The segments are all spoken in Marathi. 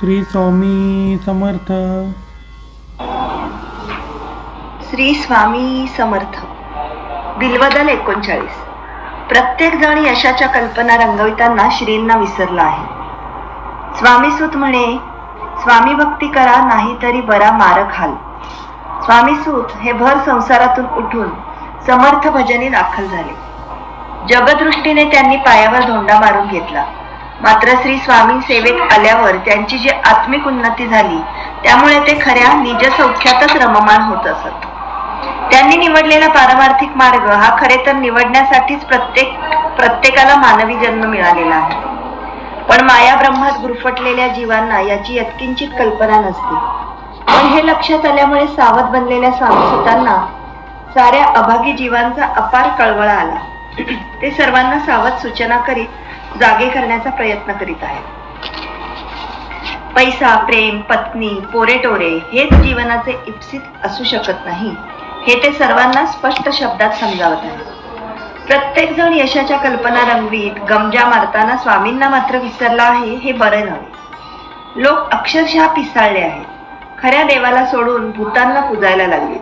श्री स्वामी समर्थ. श्री स्वामी समर्थ. बिलवदल एकोणचाळीस. प्रत्येक जण यशाच्या कल्पना रंगविताना श्रींना विसरला आहे. स्वामी सूत म्हणे स्वामी भक्ती करा नाही तरी बरा मारक हाल. स्वामी सूत हे भर संसारातून उठून समर्थ भजनी दाखल झाले. जगदृष्टीने त्यांनी पायावर धोंडा मारून घेतला. मात्र श्री स्वामी सेवेत आल्यावर त्यांची जी आत्मिक उन्नती झाली त्यामुळे ते खऱ्या निज सौख्यातच रममाण होत असत. त्यांनी निवडलेला पारमार्थिक मार्ग हा खरे तर निवडण्यासाठीच प्रत्येक प्रत्येकाला मानवी जन्म मिळालेला आहे. पण माया ब्रह्मात गुरफटलेल्या जीवांना याची यत्किंचित कल्पना नसते. पण हे लक्षात आल्यामुळे सावध बनलेल्या स्वामीसुतांना साऱ्या अभागी जीवांचा अपार कळवळा आला. ते सर्वांना सावध सूचना करीत जागे करण्याचा प्रयत्न करीत आहेत पैसा प्रेम पत्नी पोरेटोरे हेच जीवनाचे इप्सित असू शकत नाही. हे ते सर्वांना स्पष्ट शब्दात समजावत आहे. प्रत्येक जण यशाच्या कल्पना रंगवीत गमजा मारताना स्वामींना मात्र विसरला आहे हे बरे नव्हे. लोक अक्षरशः पिसाळले आहेत. खऱ्या देवाला सोडून भूतांना पुजायला लागले.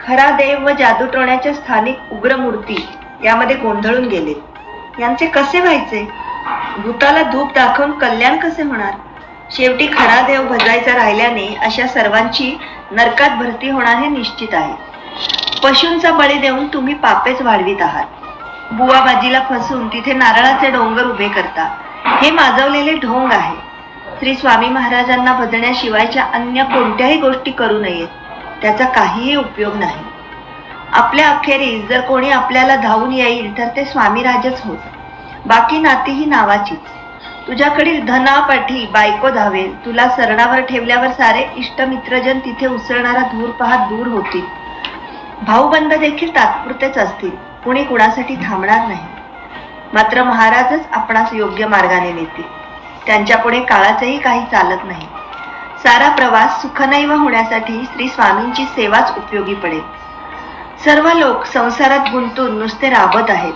खरा देव व जादूटोण्याच्या स्थानिक उग्र मूर्ती यामध्ये गोंधळून गेले. यांचे कसे व्हायचे? भूताला धूप दाखवून कल्याण कसे होणार? शेवटी खरा देव भजायचा राहिल्याने अशा सर्वांची नरकात भरती होणार हे निश्चित आहे. पशूंचा बळी देऊन तुम्ही पापेच वाढवित आहात. बुवा बाजीला फसून तिथे नारळाचे डोंगर उभे करता. हे माजवलेले ढोंग आहे. श्री स्वामी महाराजांना भजण्याशिवायच्या अन्य कोणत्याही गोष्टी करू नयेत. त्याचा काहीही उपयोग नाही. आपल्या अखेरीस जर कोणी आपल्याला धावून येईल तर ते स्वामीराजच होत. बाकी नाती ही नावाचीच. तुझ्याकडील धनापाठी बायको धावेल. तुला सरणावर ठेवल्यावर सारे इष्टमित्रजन तिथे उसळणारा धूर पाहत दूर होतील. भाऊबंद देखील तात्पुरतेच असतील. कुणी कुणासाठी थांबणार नाही. मात्र महाराजच आपणास योग्य मार्गाने नेतील. त्यांच्या पुढे काळाचंही काही चालत नाही. सारा प्रवास सुखनैव होण्यासाठी श्री स्वामींची सेवाच उपयोगी पडेल. सर्व लोक संसारात गुंतून नुसते राबत आहेत.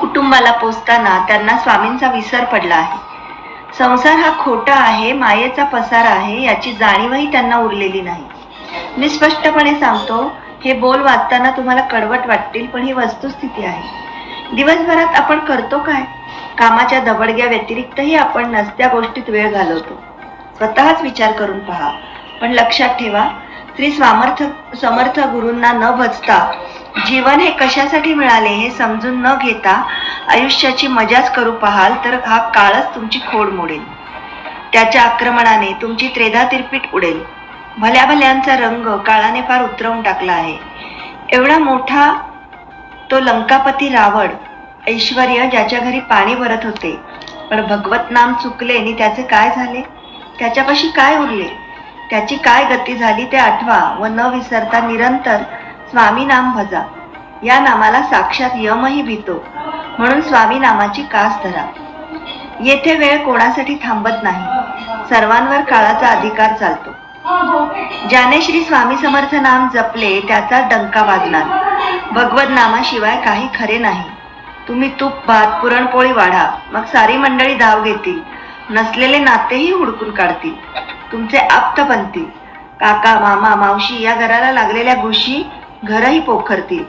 कुटुंबाला पोचताना त्यांना स्वामींचा विसर पडला आहे. संसार हा खोटा आहे मायेचा पसारा आहे याची जाणीवही त्यांना उरलेली नाही. मी स्पष्टपणे सांगतो हे बोल वाचताना तुम्हाला कडवट वाटतील पण ही वस्तुस्थिती आहे. दिवसभरात आपण करतो काय? कामाच्या दबडग्या व्यतिरिक्तही आपण नसत्या गोष्टीत वेळ घालवतो. स्वतःच विचार करून पहा. पण लक्षात ठेवा श्री स्वामर्थ समर्थ गुरूंना न भजता जीवन हे कशासाठी मिळाले हे समजून न घेता आयुष्याची मजाच करू पाहाल तर हा काळच तुमची खोड मोडेल. त्याच्या आक्रमणाने तुमची त्रेधा तिरपीट उडेल. भल्या भल्यांचा रंग काळाने फार उतरवून टाकला आहे. एवढा मोठा तो लंकापती रावण ऐश्वर ज्याच्या घरी पाणी भरत होते. पण भगवत नाम चुकले आणि त्याचे काय झाले? त्याच्यापाशी काय उरले? त्याची काय गती झाली ते आठवा व न विसरता निरंतर स्वामी नाम भजा या नामाला साक्षात यमही भीतो. म्हणून स्वामी नामाची कास धरा. येथे वेळ कोणासाठी थांबत नाही. सर्वांवर काळाचा अधिकार चालतो. ज्याने श्री स्वामी समर्थ नाम जपले त्याचा डंका वाजणार. भगवत नामाशिवाय काही खरे नाही. तुम्ही तूप भात पुरणपोळी वाढा. मग सारी मंडळी धाव घेतील. नसलेले नातेही हुडकून काढतील. तुमचे आप्त बनतील. काका मामा मावशी या घराला लागलेल्या घुशी घरही पोखरतील.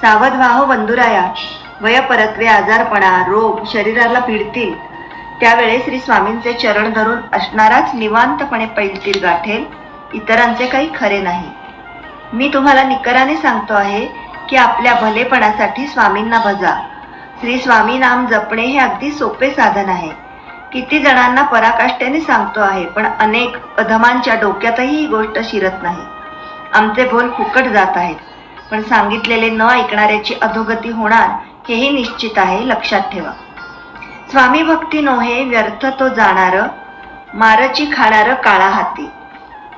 सावध वाहो बंधुराया. वय परत्वे आजारपणा रोग शरीराला पिडतील त्यावेळेस श्री स्वामींचे चरण धरून असणाराच निवांतपणे पैलतील गाठेल इतरांचे काही खरे नाही. मी तुम्हाला निकराने सांगतो आहे की आपल्या भलेपणासाठी स्वामींना भजा. श्री स्वामी नाम जपणे हे अगदी सोपे साधन आहे. किती जणांना पराकाष्ठेने सांगतो आहे पण अनेक अधमांच्या डोक्यातही ही गोष्ट शिरत नाही. आमचे बोल फुकट जात आहेत. पण सांगितलेले न ऐकणाऱ्याची अधोगती होणार हेही निश्चित आहे लक्षात ठेवा. स्वामी भक्ती नोहे व्यर्थ तो जाणार मारची खाणार काळा हाती.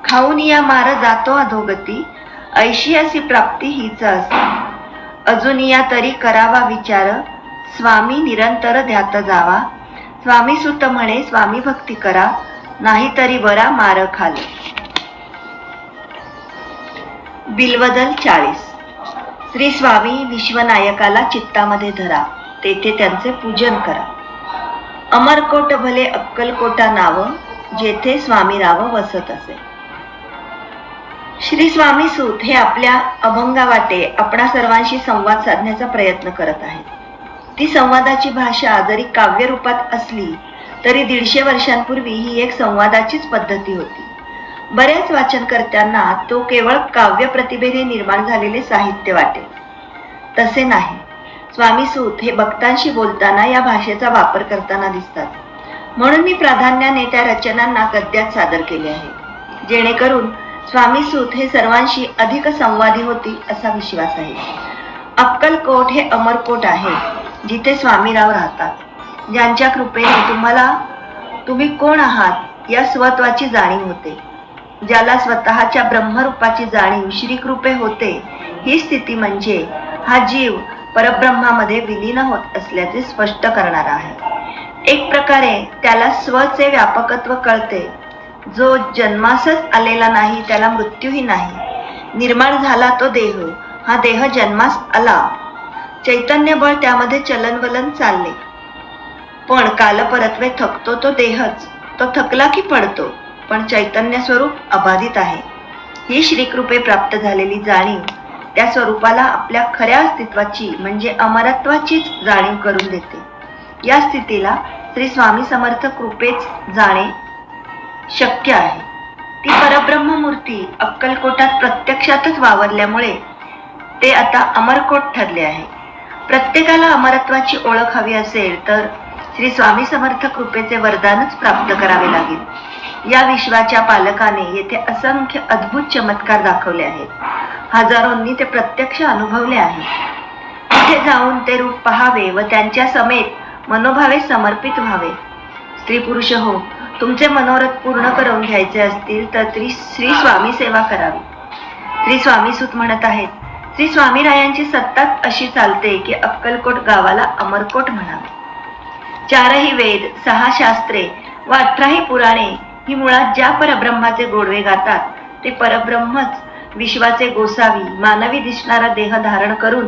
खाऊन या मार जातो अधोगती ऐशी अशी प्राप्ती हीच असे अजून या तरी करावा विचार स्वामी निरंतर ध्यात जावा. स्वामी सुत म्हणे स्वामी भक्ती करा नाही तरी बरा मार खाल. बिलवदल चाळीस. श्री स्वामी विश्वनायकाला चित्तामध्ये धरा. तेथे त्यांचे पूजन करा. अमरकोट भले अक्कलकोटा नाव जेथे स्वामीराव वसत असे. श्री स्वामी सूत हे आपल्या अभंगावाटे आपणा सर्वांशी संवाद साधण्याचा प्रयत्न करत आहेत. ती संवादाची भाषा जरी काव्य रूपात असली तरी दीडशे वर्षांपूर्वी ही एक संवादाचीच पद्धती होती. बऱ्याच वाचनकर्त्यांना तो केवळ काव्य प्रतिभेने निर्माण झालेले साहित्य वाटेल तसे नाही. स्वामी सूत हे भक्तांशी बोलताना या भाषेचा वापर करताना दिसतात. म्हणून मी प्राधान्याने त्या रचनांना गद्यात सादर केले आहे. जेणेकरून स्वामी सूत हे सर्वांशी अधिक संवादी होतील असा विश्वास आहे. अक्कलकोट हे अमरकोट आहे जिथे स्वामीराव राहतात. ज्यांच्या कृपेने तुम्हाला तुम्ही कोण आहात या स्वत्वाची जाणीव होते. ज्याला स्वतःच्या ब्रह्मरूपाची जाणीव श्रीकृपे होते ही स्थिती म्हणजे हा जीव परब्रह्मामध्ये विलीन होत असल्याचे स्पष्ट करणारा आहे. एक प्रकारे त्याला स्वचे व्यापकत्व कळते. जो जन्मासच आलेला नाही त्याला मृत्यूही नाही. निर्माण झाला तो देह हा देह जन्मास आला. चैतन्य बळ त्यामध्ये चलनवलन चालले. पण कालपरत्वे थकतो तो देहच. तो थकला की पडतो. पण चैतन्य स्वरूप अबाधित आहे. ही श्रीकृपे प्राप्त झालेली जाणीव त्या स्वरूपाला आपल्या खऱ्या अस्तित्वाची म्हणजे अमरत्वाचीच जाणीव करून देते. या स्थितीला श्री स्वामी समर्थ कृपेच जाणे शक्य आहे. ती परब्रह्म मूर्ती अक्कलकोटात प्रत्यक्षातच वावरल्यामुळे ते आता अमरकोट ठरले आहे. प्रत्येकाला अमरत्वाची ओळख हवी असेल तर श्री स्वामी समर्थ कृपेचे वरदानच प्राप्त करावे लागेल. या विश्वाच्या पालकाने येथे असंख्य अद्भुत चमत्कार दाखवले आहेत. हजारोंनी ते प्रत्यक्ष अनुभवले आहे. तिथे जाऊन ते रूप पहावे व त्यांच्या समेत मनोभावे समर्पित व्हावे. स्त्री पुरुष हो तुमचे मनोरथ पूर्ण करून घ्यायचे असतील तर त्री श्री स्वामी सेवा करावी. श्री स्वामी सुत म्हणत आहेत श्री स्वामीरायांची सत्ताच अशी चालते की अक्कलकोट गावाला अमरकोट म्हणावे. चारही वेद सहा शास्त्रे व अठराही पुराणे ही मुळात ज्या परब्रह्माचे गोडवे गातात ते परब्रह्मच विश्वाचे गोसावी मानवी दिसणारा देह धारण करून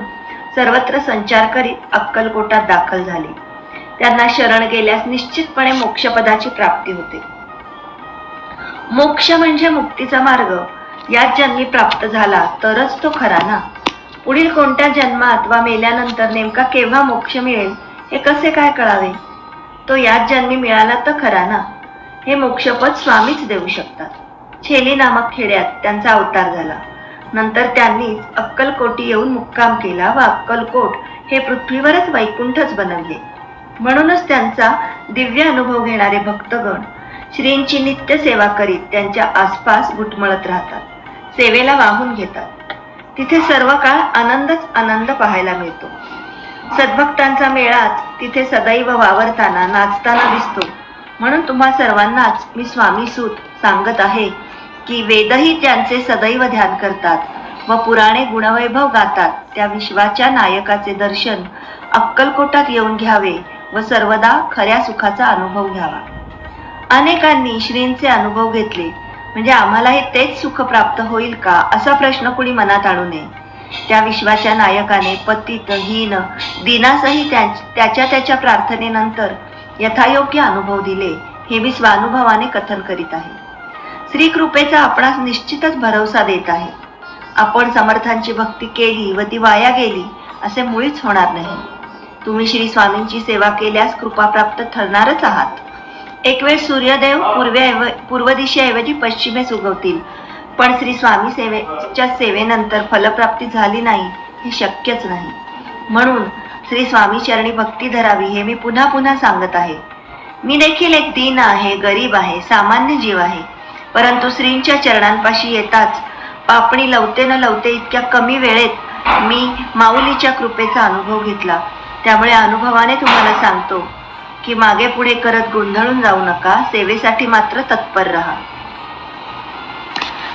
सर्वत्र संचार करीत अक्कलकोटात दाखल झाले. त्यांना शरण गेल्यास निश्चितपणे मोक्षपदाची प्राप्ती होते. मोक्ष म्हणजे मुक्तीचा मार्ग. याच जन्मी प्राप्त झाला तरच तो खरा ना? पुढील कोणत्या जन्मात वा मेल्यानंतर नेमका केव्हा मोक्ष मिळेल हे कसे काय कळावे? तो याच जन्मी मिळाला तर खरा ना? हे मोक्षपद स्वामीच देऊ शकतात. छेली नामक खेड्यात त्यांचा अवतार झाला. नंतर त्यांनीच अक्कलकोटी येऊन मुक्काम केला व अक्कलकोट हे पृथ्वीवरच वैकुंठच बनवले. म्हणूनच त्यांचा दिव्य अनुभव घेणारे भक्तगण श्रींची नित्य सेवा करीत त्यांच्या आसपास घुटमळत राहतात. सेवेला वाहून घेतात. तिथे सर्व काळ आनंदच आनंद पाहायला मिळतो. सद्भक्तांचा मेळाच तिथे सदैव वावरताना नाचताना दिसतो. म्हणून तुम्हा सर्वांनाच मी स्वामी सूत सांगत आहे की वेदही त्यांचे सदैव ध्यान करतात व पुराणे गुणवैभव गातात. त्या विश्वाच्या नायकाचे दर्शन अक्कलकोटात येऊन घ्यावे व सर्वदा खऱ्या सुखाचा अनुभव घ्यावा. अनेकांनी श्रींचे अनुभव घेतले. म्हणजे आम्हालाही तेच सुख प्राप्त होईल का असा प्रश्न कुणी मनात आणू नये. त्या विश्वाच्या नायकाने पतित हीन दिनासही त्या- त्याच्या त्याच्या प्रार्थनेनंतर यथायोग्य अनुभव दिले हे मी स्वानुभवाने कथन करीत आहे. श्री कृपेचा आपणास निश्चितच भरवसा देत आहे. आपण समर्थांची भक्ती केली व ती वाया गेली असे मुळीच होणार नाही. तुम्ही श्री स्वामींची सेवा केल्यास कृपा प्राप्त ठरणारच आहात. एक वेळ सूर्यदेव पूर्वे पूर्व दिशेऐवजी पश्चिमेस उगवतील पण श्री स्वामी सेवेच्या सेवेनंतर फलप्राप्ती झाली नाही हे शक्यच नाही. म्हणून श्री स्वामी चरणी भक्ती धरावी हे मी पुन्हा पुन्हा सांगत आहे. मी देखील एक दीन आहे गरीब आहे सामान्य जीव आहे. परंतु श्रींच्या चरणांपाशी येताच पापणी लवते न लवते इतक्या कमी वेळेत मी माऊलीच्या कृपेचा अनुभव घेतला. त्यामुळे अनुभवाने तुम्हाला सांगतो की मागे पुढे करत गोंधळून जाऊ नका सेवेसाठी मात्र तत्पर राहा.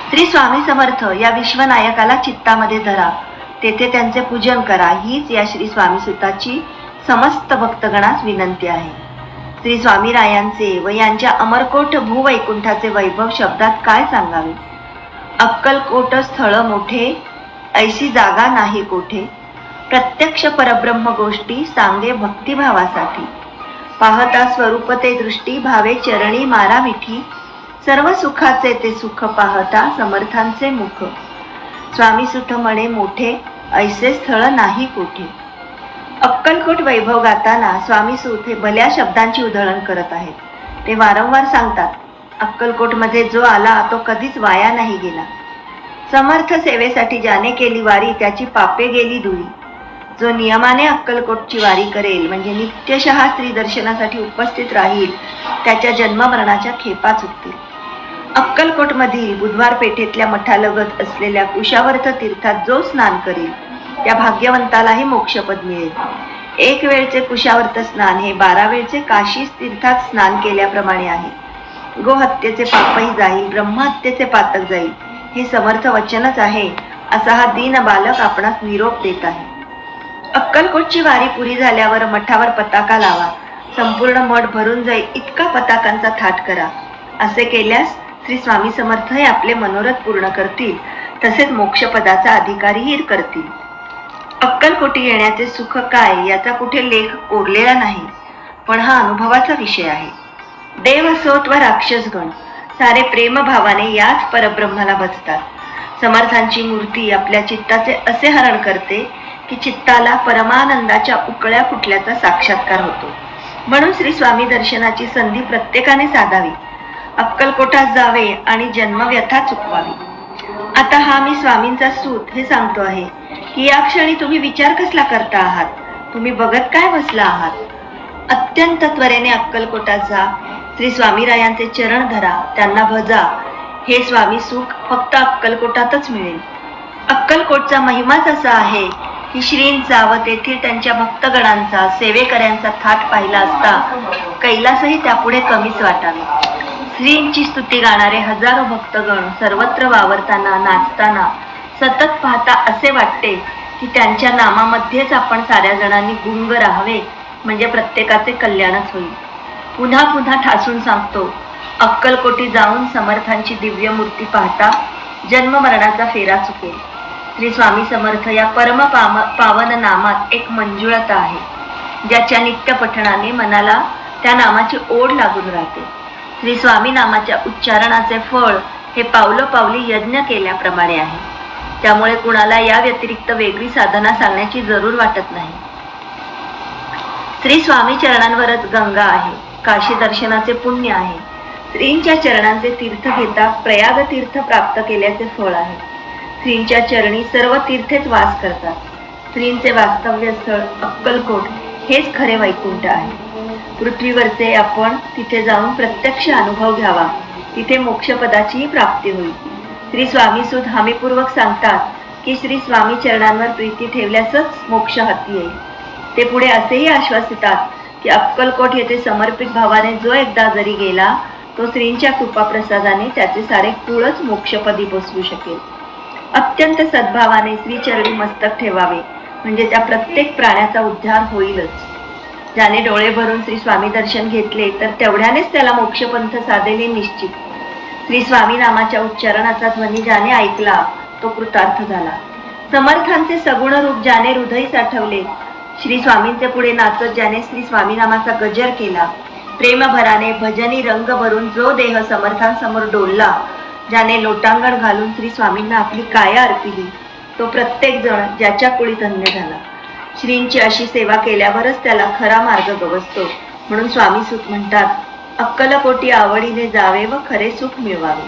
श्री स्वामी समर्थ या विश्वनायकाला चित्तामध्ये धरा. तेथे त्यांचे पूजन करा. हीच या श्री स्वामी सुताची समस्त भक्तगणास विनंती आहे. श्री स्वामीरायांचे व यांच्या अमरकोट भूवैकुंठाचे वैभव शब्दात काय सांगावे? अक्कलकोट स्थळ मोठे ऐशी जागा नाही कोठे? प्रत्यक्ष परब्रह्म गोष्टी सांगे भक्तिभावासाठी. पाहता स्वरूप ते दृष्टी भावे चरणी मारा मिठी. सर्व सुखाचे ते सुख पाहता समर्थांचे मुख. स्वामी सुठ म्हणे मोठे ऐसे स्थळ नाही कोठे. अक्कलकोट वैभव गाताना स्वामी सुत हे भल्या शब्दांची उधळण करत आहेत. ते वारंवार सांगतात अक्कलकोटमध्ये जो आला तो कधीच वाया नाही गेला. समर्थ सेवेसाठी ज्याने केली वारी त्याची पापे गेली दुरी जो नियमाने अक्कलकोटची वारी करेल म्हणजे नित्यशः स्त्री दर्शनासाठी उपस्थित राहील त्याच्या जन्ममरणाच्या खेपा चुकतील अक्कलकोटमधील बुधवार पेठेतल्या मठालगत असलेल्या कुशावर्त तीर्थात जो स्नान करील त्या भाग्यवंतालाही मोक्षपद मिळेल. एक वेळचे कुशावर्त स्नान हे बारा वेळचे काशी तीर्थात स्नान केल्याप्रमाणे आहे. गोहत्येचे पापही जाईल ब्रह्महत्येचे पातक जाईल हे समर्थ वचनच आहे असा हा दीन बालक आपणास निरोप देत आहे. अक्कलकोटची वारी पुरी झाल्यावर मठावर पताका लावा संपूर्ण मठ भरून जाईल इतका पताकांचा थाट करा असे केल्यास श्री स्वामी समर्थ हे आपले मनोरथ पूर्ण करतील तसेच मोक्षपदाचा अधिकारीही करतील. अक्कलकोटी येण्याचे सुख काय याचा कुठे लेख कोरलेला नाही पण हा अनुभवाचा विषय आहे. देव असोत व राक्षसगण सारे प्रेमभावाने याच परब्रह्माला बसतात. समर्थांची मूर्ती आपल्या चित्ताचे असे हरण करते की चित्ताला परमानंदाच्या उकळ्या फुटल्याचा साक्षात्कार होतो. म्हणून श्री स्वामी दर्शनाची संधी प्रत्येकाने साधावी. अक्कलकोटात जावे आणि जन्मव्यथा चुकवावी. आता हा मी स्वामींचा सूत हे सांगतो आहे की या क्षणी तुम्ही विचार कसला करता आहात? तुम्ही बघत काय बसला आहात? अत्यंत त्वरेने अक्कलकोटात जा श्री स्वामीरायांचे चरण धरा त्यांना भजा. हे स्वामी सुख फक्त अक्कलकोटातच मिळेल. अक्कलकोटचा महिमाच असा आहे की श्रींचा व तेथील त्यांच्या भक्तगणांचा सेवेकऱ्यांचा थाट पाहिला असता कैलासही त्यापुढे कमीच वाटावे. श्रींची स्तुती गाणारे हजारो भक्तगण सर्वत्र वावरताना नाचताना सतत पाहता असे वाटते की त्यांच्या नामामध्येच आपण साऱ्या जणांनी गुंग राहावे म्हणजे प्रत्येकाचे कल्याणच होईल. पुन्हा पुन्हा ठासून सांगतो अक्कलकोटी जाऊन समर्थांची दिव्य मूर्ती पाहता जन्म मरणाचा फेरा चुकेल. श्री स्वामी समर्थ या परम पाम पावन नामात एक मंजुळता आहे ज्याच्या नित्य पठणाने मनाला त्या नामाची ओढ लागून राहते. श्री स्वामी नामाच्या उच्चारणाचे फळ हे पावलं पावली यज्ञ केल्याप्रमाणे आहे. त्यामुळे कुणाला या व्यतिरिक्त वेगळी साधना सांगण्याची जरूर वाटत नाही. श्री स्वामी चरणांवरच गंगा आहे काशी दर्शनाचे पुण्य आहे. श्रींच्या चरणांचे तीर्थ घेता प्रयाग तीर्थ प्राप्त केल्याचे फळ आहे. श्रींच्या चरणी सर्व तीर्थेच वास करतात. श्रींचे वास्तव्य स्थळ अक्कलकोट हेच खरे वैकुंठ आहे. पृथ्वीवरचे आपण तिथे जाऊन प्रत्यक्ष अनुभव घ्यावा. तिथे मोक्षपदाचीही प्राप्ती होईल. श्री स्वामी सुद हमीपूर्वक सांगतात की श्री स्वामी चरणांवर प्रीती ठेवल्यासच मोक्ष हाती येईल. ते पुढे असेही आश्वासितात की अक्कलकोट येथे समर्पित भावाने जो एकदा जरी गेला तो श्रींच्या कृपा प्रसादाने त्याचे सारे कुळच मोक्षपदी बसवू शकेल. अत्यंत सद्भावाने श्रीचरणी मस्तक ठेवावे. म्हणजे त्या प्रत्येक प्राण्याचा उद्धार होईलच. ज्याने डोळे भरून श्री स्वामी दर्शन घेतले तर तेवढ्यानेच त्याला मोक्षपंथ साधले निश्चित. श्री स्वामी नामाच्या उच्चारणाचा ध्वनी ज्याने ऐकला तो कृतार्थ झाला. समर्थांचे सगुण रूप ज्याने हृदय साठवले श्री स्वामींचे पुढे नाचत ज्याने श्री स्वामी नामाचा गजर केला प्रेमभराने भजनी रंग भरून जो देह समर्थांसमोर डोलला ज्याने लोटांगण घालून श्री स्वामींना आपली काया अर्पिली तो प्रत्येक जण ज्याच्या कुळी धन्य झाला. श्रींची अशी सेवा केल्यावरच त्याला खरा मार्ग गवसतो. म्हणून स्वामी सुख म्हणतात अक्कलकोटी आवडीने जावे व खरे सुख मिळवावे.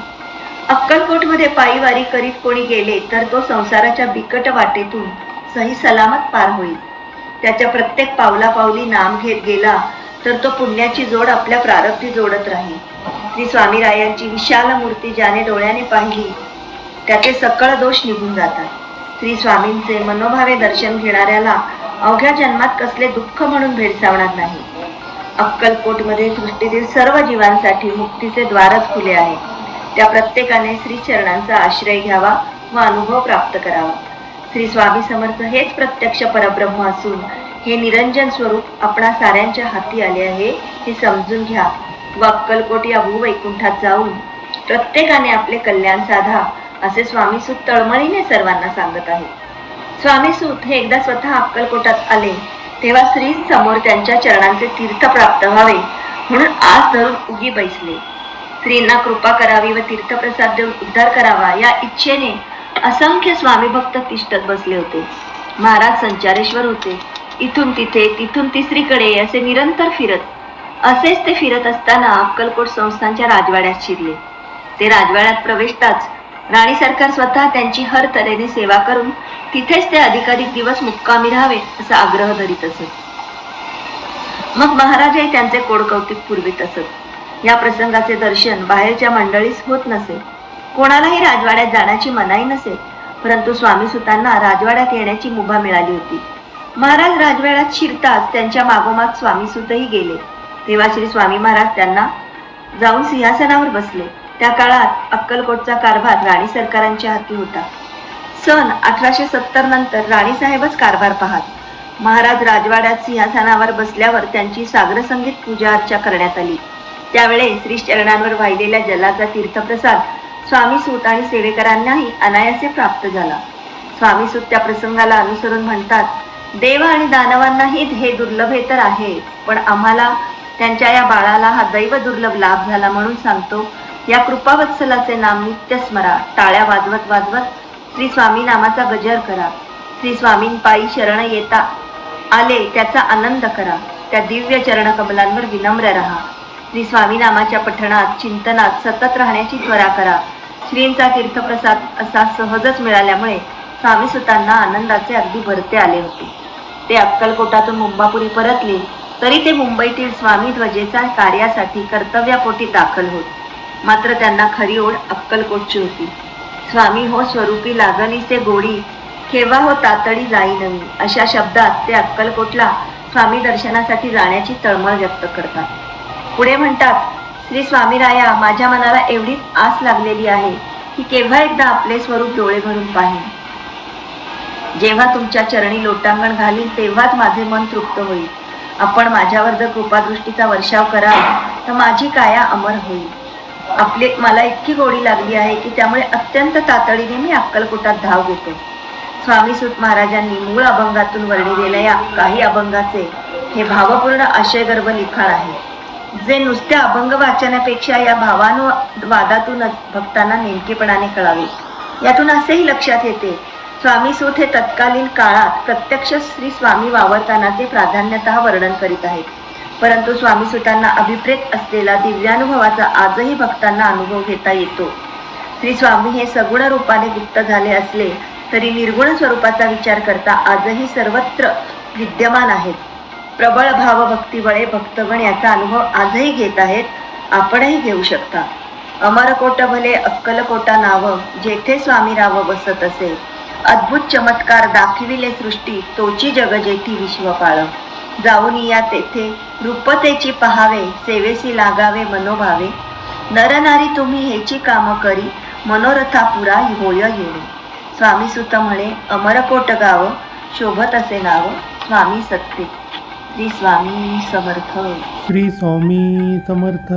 अक्कलकोटमध्ये पायीवारी करीत कोणी गेले तर तो संसाराच्या बिकट वाटेतून सही सलामत पार होईल. त्याच्या प्रत्येक पावला पावली नाम घेत गेला तर तो पुण्याची जोड आपल्या प्रारब्धी जोडत राहील. श्री स्वामीरायांची विशाल मूर्ती ज्याने डोळ्याने पाहिली त्याचे सकळ दोष निघून जातात. श्री स्वामींचे मनोभावे दर्शन घेणाऱ्याला अवघ्या जन्मात कसले दुःख म्हणून भेडसावणार नाही. अक्कलकोटमध्ये सृष्टीतील सर्व जीवांसाठी मुक्तीचे द्वारच खुले आहे त्या प्रत्येकाने श्रीचरणांचा आश्रय घ्यावा व अनुभव प्राप्त करावा. श्री स्वामी समर्थ हेच प्रत्यक्ष परब्रह्म असून हे निरंजन स्वरूप आपणा साऱ्यांच्या हाती आले आहे हे समजून घ्या. व अक्कलकोट या भूवैकुंठात जाऊन प्रत्येकाने आपले कल्याण साधा. असे स्वामी सुत तळमळीने सर्वांना सांगत आहे स्वामी सूत हे एकदा स्वतः अक्कलकोटात आले तेव्हा श्री समोर त्यांच्या चरणांचे तीर्थ प्राप्त व्हावे म्हणून आज धरून उगी बैसले. स्त्रींना कृपा करावी व तीर्थप्रसाद देऊन उद्धार करावा या इच्छेने असंख्य स्वामी भक्त तिष्ठत बसले होते. महाराज संचारेश्वर होते. इथून तिथे तिथून तिसरीकडे असे निरंतर फिरत असेच ते फिरत असताना अक्कलकोट संस्थांच्या राजवाड्यात शिरले. ते राजवाड्यात प्रवेशताच राणी सरकार स्वतः त्यांची हर तऱ्हेने सेवा करून तिथेच ते अधिकाधिक दिवस मुक्कामी राहावे असा आग्रह धरीत असत मग महाराजही त्यांचे कोडकौतिक पुरवित असत. या प्रसंगाचे दर्शन बाहेरच्या मंडळीस होत नसे. कोणालाही राजवाड्यात जाण्याची मनाई नसे परंतु स्वामी सुतांना राजवाड्यात येण्याची मुभा मिळाली होती. महाराज राजवाड्यात शिरताच त्यांच्या मागोमाग स्वामी सुतही गेले. तेव्हा श्री स्वामी महाराज त्यांना जाऊन सिंहासनावर बसले. त्या काळात अक्कलकोटचा कारभार राणी सरकारांच्या हाती होता. सन अठराशे सत्तर नंतर राणीसाहेबच कारभार पाहत. महाराज राजवाड्यात सिंहासनावर बसल्यावर त्यांची सागर संगीत पूजा अर्चा करण्यात आली. त्यावेळे श्री चरणांवर वाहिलेल्या जलाचा तीर्थप्रसाद स्वामी सूत आणि सेवेकरांनाही अनायासे प्राप्त झाला. स्वामी सूत त्या प्रसंगाला अनुसरून म्हणतात देव आणि दानवांनाही हे दुर्लभे तर आहे पण आम्हाला त्यांच्या या बाळाला हा दैव दुर्लभ लाभ झाला म्हणून सांगतो या कृपावत्सलाचे नाम नित्य स्मरा टाळ्या वाजवत वाजवत श्री स्वामी नामाचा गजर करा. श्री स्वामींपायी शरण येता. आले त्याचा आनंद करा. त्या दिव्य चरण कमलांवर विनम्र राहा. श्री स्वामी नामाच्या पठणात चिंतनात सतत राहण्याची त्वरा करा. श्रींचा तीर्थप्रसाद असा सहजच मिळाल्यामुळे स्वामी सुतांना आनंदाचे अगदी भरते आले होते. ते अक्कलकोटातून मुंबापुरी परतले तरी ते मुंबईतील स्वामी ध्वजेचा कार्यासाठी कर्तव्यापोटी दाखल होत. मात्र त्यांना खरी ओढ अक्कलकोटची होती. स्वामी हो स्वरूपी लागणीचे गोडी केव्हा हो तातडी जाई नवी अशा शब्दात ते अक्कलकोटला स्वामी दर्शनासाठी जाण्याची तळमळ व्यक्त करतात. पुढे म्हणतात श्री स्वामीराया माझ्या मनाला एवढीच आस लागलेली आहे की केव्हा एकदा आपले स्वरूप डोळे भरून पाहिन. जेव्हा तुमच्या चरणी लोटांगण घालीन तेव्हाच माझे मन तृप्त होईल. आपण माझ्यावर जर कृपादृष्टीचा वर्षाव कराल तर माझी काया अमर होईल. आपले मला इतकी गोडी लागली आहे की त्यामुळे अत्यंत तातडीने मी अक्कलकोटात धाव घेतो स्वामी सुत महाराजांनी मूळ अभंगातून वर्णिलेल्या या काही अभंगाचे हे भावपूर्ण आशयगर्भ लिखाण आहे. जे नुसत्या अभंग वाचनापेक्षा या भावानुवादातूनच भक्तांना नेमकेपणाने कळावे. यातून असेही लक्षात येते स्वामी सूत हे तत्कालीन काळात प्रत्यक्ष श्री स्वामी वावरतानाचे प्राधान्यतः वर्णन करीत आहेत. परंतु स्वामी सुतांना अभिप्रेत असलेला दिव्यानुभवाचा आजही भक्तांना अनुभव घेता येतो. श्री स्वामी हे सगुण रूपाने गुप्त झाले असले तरी निर्गुण स्वरूपाचा विचार करता आजही सर्वत्र विद्यमान आहेत. प्रबळ भावभक्तीबळे भक्तगण याचा अनुभव आजही घेत आहेत आपणही घेऊ शकता. अमरकोट भले अक्कलकोटा नाव जेथे स्वामी राव बसत असे. अद्भुत चमत्कार दाखविले सृष्टी तोची जग जेथी विश्वपाळ जाऊन या तेथे रूपतेची पहावे सेवेसी लागावे मनोभावे. नरनारी तुम्ही हेची काम करी मनोरथा पुरा होय येणे. स्वामी सुत म्हणे अमरकोट गाव शोभत असे नाव स्वामी सत्ते. श्री स्वामी समर्थ. श्री स्वामी समर्थ.